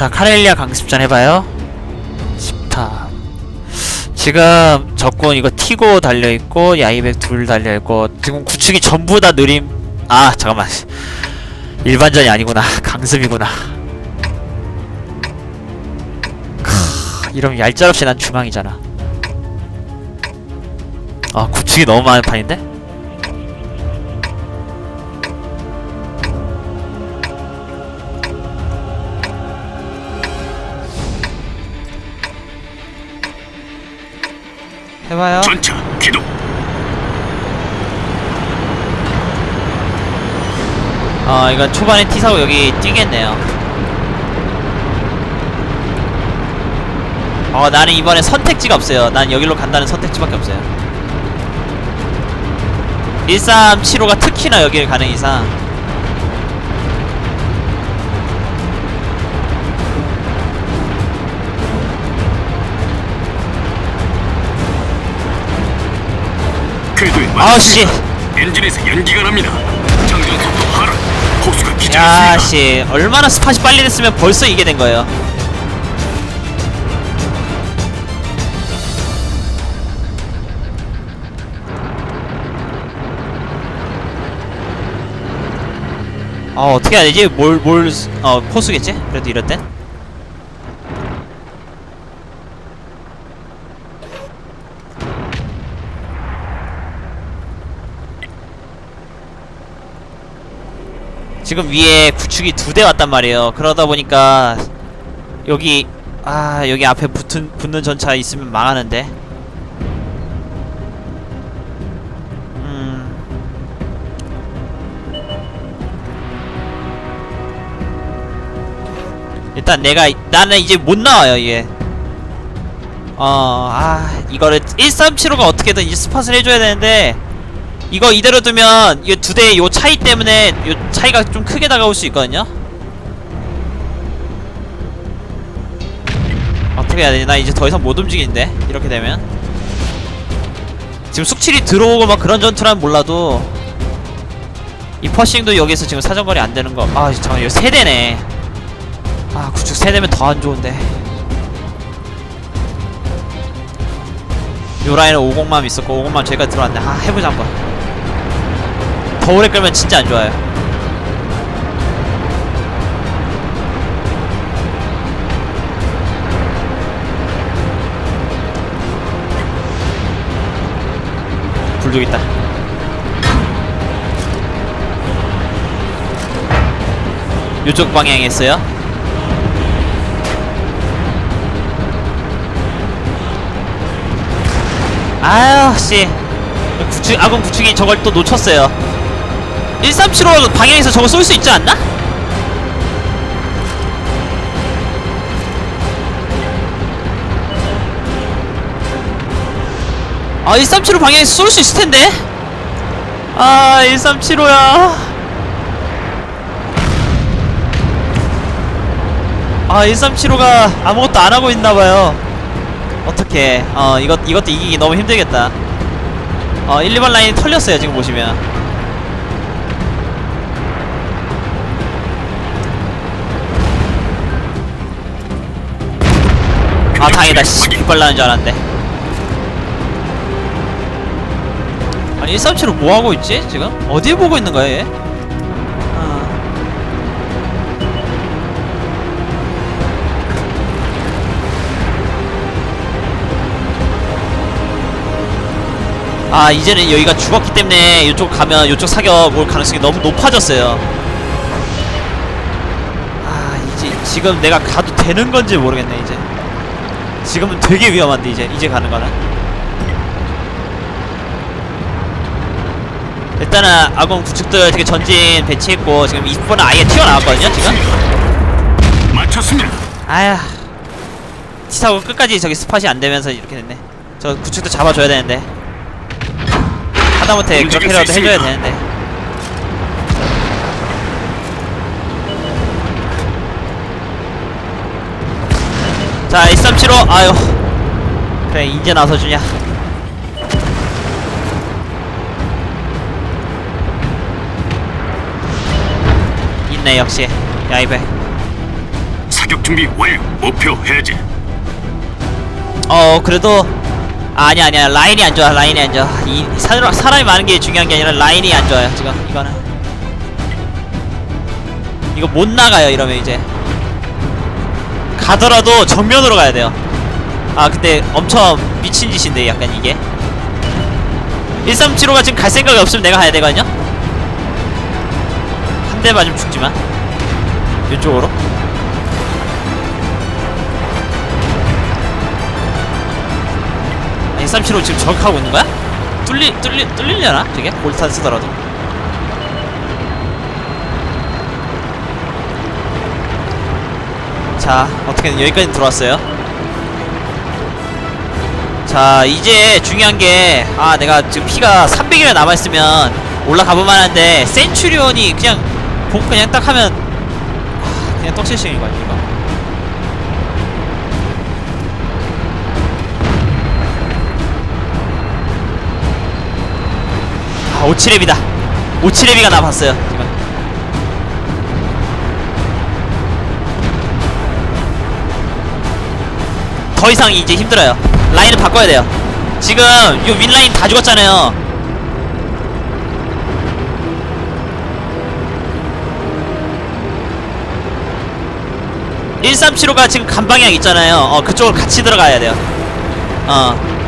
자 카렐리아 강습전 해봐요. 10탑 지금 적군 이거 티고 달려있고 야이백 둘 달려있고 지금 구축이 전부 다 느림. 아 잠깐만. 일반전이 아니구나. 강습이구나. 크, 이러면 얄짤없이 난 중앙이잖아. 아 구축이 너무 많은 판인데? 해봐요. 전차 기동. 어 이건 초반에 T사고 여기 뛰겠네요. 어 나는 이번에 선택지가 없어요. 난 여기로 간다는 선택지밖에 없어요. 1375가 특히나 여기를 가는 이상 궤도에 아씨 엔진에서 연기가 납니다. 장전 속도 하락. 호수가 기절했습니다. 야씨 얼마나 스팟이 빨리 됐으면 벌써 이게 된 거예요 어 어떻게 해야 되지? 뭘, 뭘, 스- 어, 포수겠지? 그래도 이럴 땐? 지금 위에 구축이 두 대 왔단 말이에요. 그러다 보니까 여기 아 여기 앞에 붙은 붙는 전차 있으면 망하는데. 음. 일단 내가 나는 이제 못 나와요 얘. 어, 아, 이거를 1375가 어떻게든 이제 스팟을 해줘야 되는데 이거 이대로 두면 이 두 대의 요 차이 때문에 요 차이가 좀 크게 다가올 수 있거든요. 어떻게 해야 되지? 나 이제 더 이상 못 움직이는데 이렇게 되면 지금 숙칠이 들어오고 막 그런 전투란 몰라도 이 퍼싱도 여기서 지금 사정거리 안 되는 거. 아 잠깐 이거 세 대네. 아 구축 세 대면 더 안 좋은데. 요 라인은 50만 있었고 50만 저희가 들어왔네. 아 해보자 한번. 더 오래 끌면 진짜 안 좋아요. 불족 있다. 요쪽 방향에 있어요. 아유 씨 구축 아군 구축이 저걸 또 놓쳤어요 1375 방향에서 저거 쏠 수 있지 않나? 아 1375 방향에서 쏠 수 있을 텐데. 아 1375야. 아 1375가 아무것도 안 하고 있나봐요. 어떡해. 어 이것, 이것도 이기기 너무 힘들겠다. 어 1, 2번 라인이 털렸어요 지금 보시면 아 다행이다 씨 빗발나는 줄 알았는데 아니 137은 뭐하고 있지 지금? 어디에 보고 있는 거야 얘? 아. 아 이제는 여기가 죽었기 때문에 이쪽 가면 이쪽 사격 올 가능성이 너무 높아졌어요 아 이제 지금 내가 가도 되는 건지 모르겠네 이제 지금은 되게 위험한데 이제 이제 가는 거는. 일단은 아군 구축들 되게 전진 배치했고 지금 20번은 아예 튀어나왔거든요 지금. 마쳤습니다. 아야 티사고 끝까지 저기 스팟이 안 되면서 이렇게 됐네. 저 구축도 잡아줘야 되는데. 하다못해 그렇게라도 수 해줘야. 되는데 자 1375 아유. 그래 이제 나서 주냐. 있네 역시. 야이베 사격 중. 준비 완료. 목표 해제. 어 그래도 아, 아니 아니야. 라인이 안 좋아 라인이 안 좋아. 이 사람 사람이 많은 게 중요한 게 아니라 라인이 안 좋아요 지금. 이거는. 이거 못 나가요 이러면 이제 가더라도 정면으로 가야 돼요. 아 근데 엄청 미친 짓인데 약간 이게. 1375가 지금 갈 생각이 없으면 내가 가야 되거든요? 한 대 맞으면 죽지만. 이쪽으로. 아니 375 지금 저격하고 있는 거야? 뚫리 뚫리 뚫리려나? 저게? 골탄 쓰더라도 자 어떻게든 여기까지 들어왔어요 자 이제 중요한 게 아 내가 지금 피가 300이나 남아있으면 올라가볼 만 한데 센츄리온이 그냥 복 그냥 딱 하면 아, 그냥 떡실싱인 거야 이거 아, 57렙이다. 57렙이가 남았어요, 지금. 더 이상 이제 힘들어요. 라인을 바꿔야 돼요. 지금 요 윗라인 다 죽었잖아요. (1375가) 지금 간방향 있잖아요 어 그쪽으로 같이 들어가야 돼요 어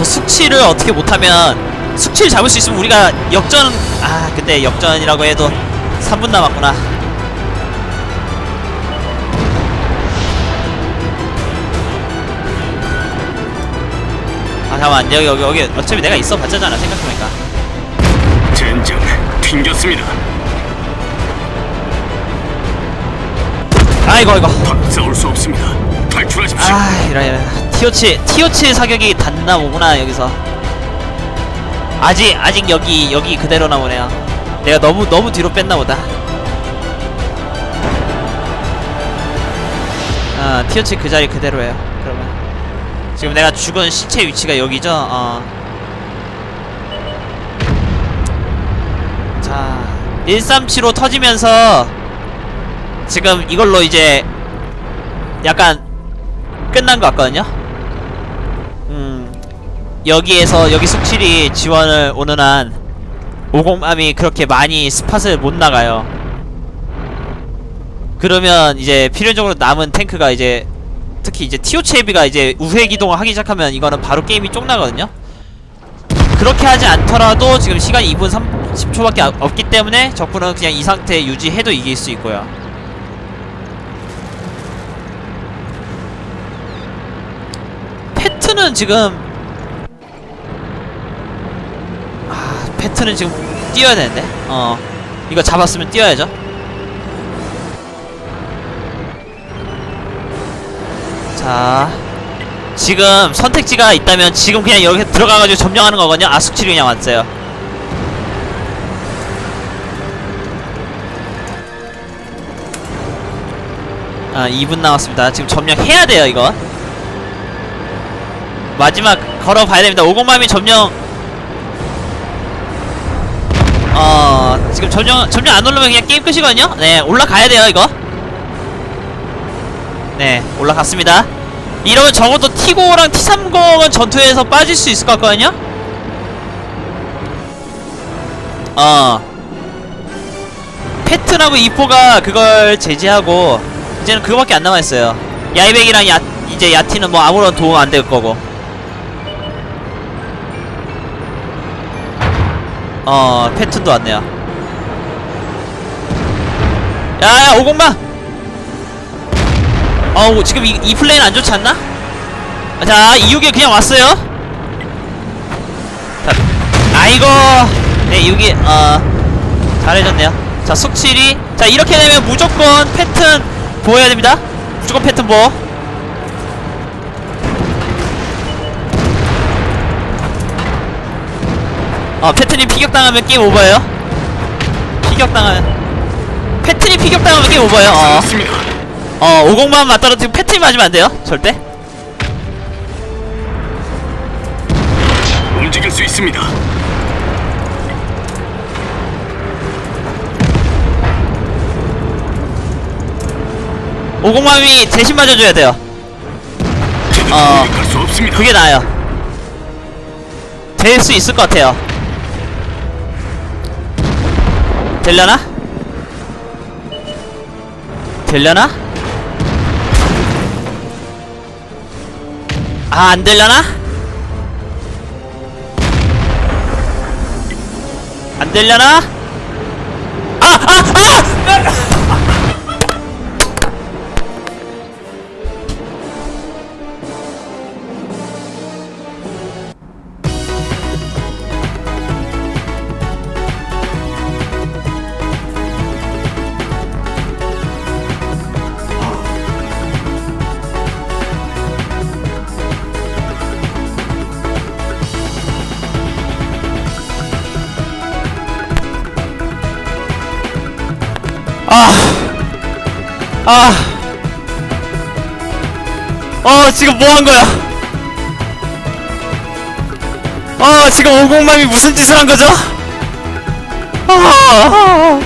저 숙취를 어떻게 못하면 숙취를 잡을 수 있으면 우리가 역전 아 근데 역전이라고 해도 3분 남았구나 아 잠깐만 여기 여기 여기 어차피 내가 있어 봤자잖아 생각해보니까 젠장 튕겼습니다. 아이고 더 싸울 수 없습니다. 탈출하십시오. 아 이런 이런 티오치 티오치 사격이 닿나 보구나 여기서 아직 아직 여기 여기 그대로나 보네요 내가 너무 너무 뒤로 뺐나 보다 아 티오치 그 자리 그대로예요 그러면 지금 내가 죽은 시체 위치가 여기죠 어. 자 1375 터지면서 지금 이걸로 이제 약간 끝난 것 같거든요. 음 여기에서 여기 숙칠이 지원을 오는 한 오공맘이 그렇게 많이 스팟을 못 나가요. 그러면 이제 필연적으로 남은 탱크가 이제 특히 이제 티오체비가 이제 우회 기동을 하기 시작하면 이거는 바로 게임이 쪽나거든요. 그렇게 하지 않더라도 지금 시간이 2분 30초밖에 없기 때문에 적군은 그냥 이 상태 유지해도 이길 수 있고요. 패트는 지금 패트는 지금 뛰어야 되는데? 어. 이거 잡았으면 뛰어야죠. 자. 지금 선택지가 있다면 지금 그냥 여기 들어가가지고 점령하는 거거든요. 아숙치를 그냥 왔어요. 아 2분 남았습니다. 지금 점령해야 돼요 이거. 마지막 걸어봐야 됩니다. 오공맘이 점령 지금 점령 점령 안 올라면 그냥 게임 끝이거든요. 네 올라가야 돼요 이거. 네 올라갔습니다. 이러면 적어도 T5랑 T30은 전투에서 빠질 수 있을 것 같거든요. 어 패튼하고 이포가 그걸 제지하고 이제는 그거밖에 안 남아있어요. 야이백이랑 야 이제 야티는 뭐 아무런 도움 안 될 거고. 어 패튼도 왔네요 야야 오공마. 어우 지금 이, 이 플레이는 안 좋지 않나? 자 이육이 그냥 왔어요. 자 아이고 네 이육이 어 잘해줬네요. 자 숙칠이 자 이렇게 되면 무조건 패튼 보호해야 됩니다. 무조건 패튼 보호. 어 패튼이 피격당하면 게임 오버예요. 피격당하면 패튼이 피격당하면 게임 오버예요 어. 어 50만 맞더라도 패튼이 맞으면 안 돼요 절대 움직일 수 있습니다. 오공맘이 대신 맞아줘야 돼요. 어. 그게 나아요. 될 수 있을 것 같아요. 되려나? 되려나? 아, 안 되려나? 안 되려나? 아, 아, 아! 아, 아, 어 지금 뭐 한 거야? 어 지금 오공맘이 무슨 짓을 한 거죠? 아,